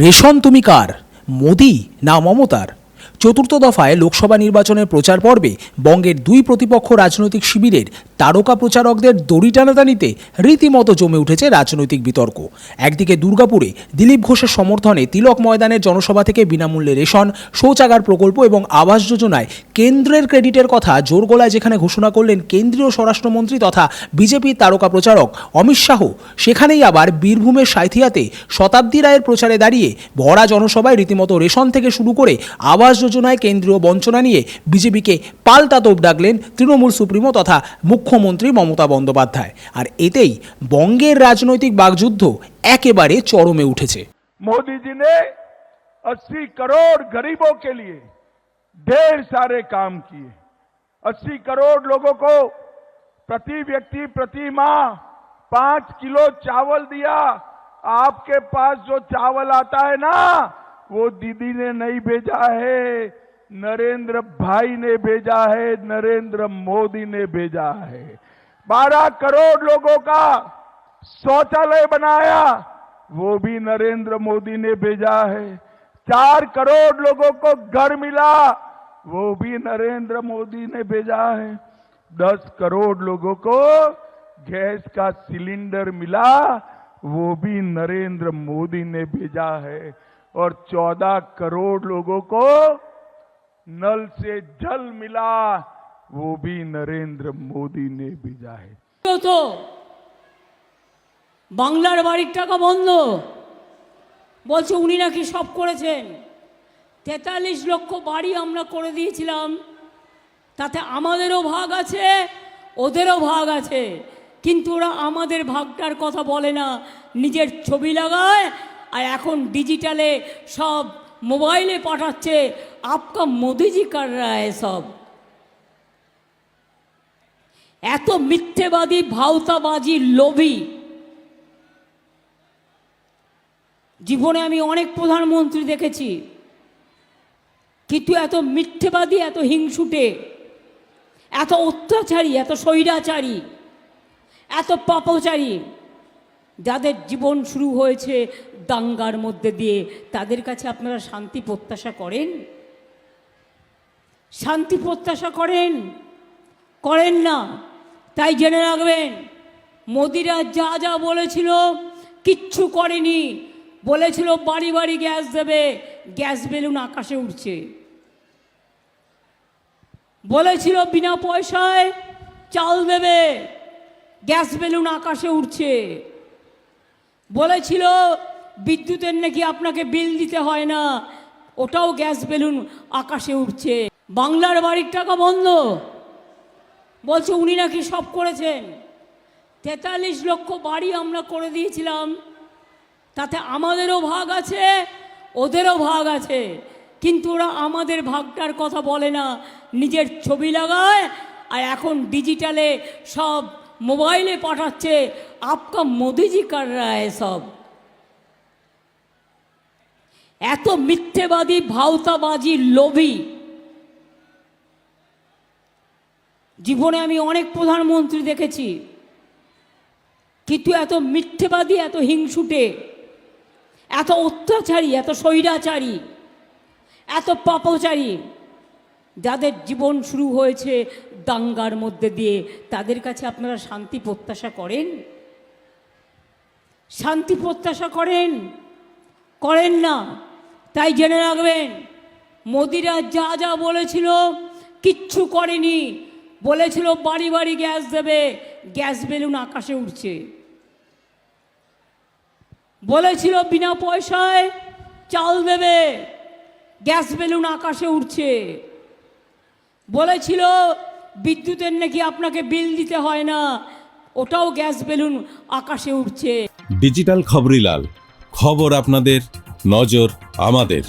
Ration তুমি কার? মোদি না মমতার? চতুর্থ দফায় লোকসভা নির্বাচনের প্রচার পর্বে বঙ্গের দুই প্রতিপক্ষ রাজনৈতিক শিবিরের তারকা প্রচারকদের দড়ি টানাটানিতে রীতিমতো জমে উঠেছে রাজনৈতিক বিতর্ক। একদিকে দুর্গাপুরে দিলীপ ঘোষের সমর্থনে তিলক ময়দানের জনসভা থেকে বিনামূল্যে রেশন, শৌচাগার প্রকল্প এবং আবাস যোজনায় কেন্দ্রের ক্রেডিটের কথা জোর গলায় যেখানে ঘোষণা করলেন কেন্দ্রীয় স্বরাষ্ট্রমন্ত্রী তথা বিজেপির তারকা প্রচারক অমিত শাহ, সেখানেই আবার বীরভূমের সাঁথিয়াতে শতাব্দী রায়ের প্রচারে দাঁড়িয়ে ভরা জনসভায় রীতিমতো রেশন থেকে শুরু করে আবাস যোজনায় কেন্দ্রীয় বঞ্চনা নিয়ে বিজেপিকে পাল্টা তোপ ডাকলেন তৃণমূল সুপ্রিমো তথা মুখ্যমন্ত্রী মমতা বন্দ্যোপাধ্যায় আর এতেই বঙ্গের রাজনৈতিক বাগযুদ্ধ একেবারে চরমে উঠেছে मोदी जी ने 80 करोड़ गरीबों के लिए ढेर सारे काम किए 80 करोड़ लोगों को प्रति व्यक्ति प्रति माह पांच किलो चावल दिया आपके पास जो चावल आता है ना वो दीदी ने नहीं भेजा है नरेंद्र भाई ने भेजा है, नरेंद्र मोदी ने भेजा है। 12 करोड़ लोगों का शौचालय बनाया, वो भी नरेंद्र मोदी ने भेजा है। चार करोड़ लोगों को घर मिला, वो भी नरेंद्र मोदी ने भेजा है। दस करोड़ लोगों को गैस का सिलेंडर मिला, वो भी नरेंद्र मोदी ने भेजा है। और चौदह करोड़ लोगों को नल से जल मिला वो भी नरेंद्र मोदी ने भेजा है তো বাংলার বাড়ির টাকা বন্ধ বলছে উনি নাকি সব করেছেন তেতাল্লিশ লক্ষ বাড়ি আমরা করে দিয়েছিলাম তাতে আমাদেরও ভাগ আছে ওদেরও ভাগ আছে কিন্তু ওরা আমাদের ভাগটার কথা বলে না নিজের ছবি লাগায় আর এখন ডিজিটালে সব মোবাইলে পাঠাচ্ছে, আপকা মোদিজি কার রায় সব। এত মিথ্যেবাদী, ভাওতাবাজি, লোভী। জীবনে আমি অনেক প্রধানমন্ত্রী দেখেছি, কিন্তু এত মিথ্যেবাদী, এত হিংসুটে, এত অত্যাচারী, এত স্বৈরাচারী, এত পাপচারী। যাদের জীবন শুরু হয়েছে দাঙ্গার মধ্যে দিয়ে, তাদের কাছে আপনারা শান্তি প্রত্যাশা করেন? শান্তি প্রত্যাশা করেন? করেন না। তাই জেনে রাখবেন, মোদিরা যা যা বলেছিল কিচ্ছু করেনি। বলেছিল বাড়ি বাড়ি গ্যাস দেবে, গ্যাস বেলুন আকাশে উঠছে বলেছিল বিনা পয়সায় চাল দেবে, গ্যাস বেলুন আকাশে উঠছে বলেছিল, বিদ্যুতের নাকি আপনাকে বিল দিতে হয় না। ওটাও গ্যাস বেলুন আকাশে উঠছে বাংলার বাড়ির টাকা বন্ধ। বলছে, উনি নাকি সব করেছেন। তেতাল্লিশ লক্ষ বাড়ি আমরা করে দিয়েছিলাম। তাতে আমাদেরও ভাগ আছে, ওদেরও ভাগ আছে। কিন্তু ওরা আমাদের ভাগটার কথা বলে না। নিজের ছবি লাগায় আর এখন ডিজিটালে সব মোবাইলে পাঠাচ্ছে, আপকা মোদিজি কার রায় সব। এত মিথ্যেবাদী, ভাওতাবাজি, লোভী। জীবনে আমি অনেক প্রধানমন্ত্রী দেখেছি। কিন্তু এত মিথ্যেবাদী, এত হিংসুটে, এত অত্যাচারী, এত স্বৈরাচারী, এত পাপচারী যাদের জীবন শুরু হয়েছে দাঙ্গার মধ্যে দিয়ে, তাদের কাছে আপনারা শান্তি প্রত্যাশা করেন? শান্তি প্রত্যাশা করেন? করেন না। তাই জেনে রাখবেন, মোদিরা যা যা বলেছিল কিচ্ছু করেনি। বলেছিল বাড়ি বাড়ি গ্যাস দেবে, গ্যাস বেলুন আকাশে উঠছে বলেছিল বিনা পয়সায় চাল দেবে, গ্যাস বেলুন আকাশে উঠছে বলেছিল, বিদ্যুতের নাকি আপনাকে বিল দিতে হয় না। ওটাও গ্যাস বেলুন আকাশে উঠছে ডিজিটাল খবরিলাল, খবর আপনাদের, নজর আমাদের।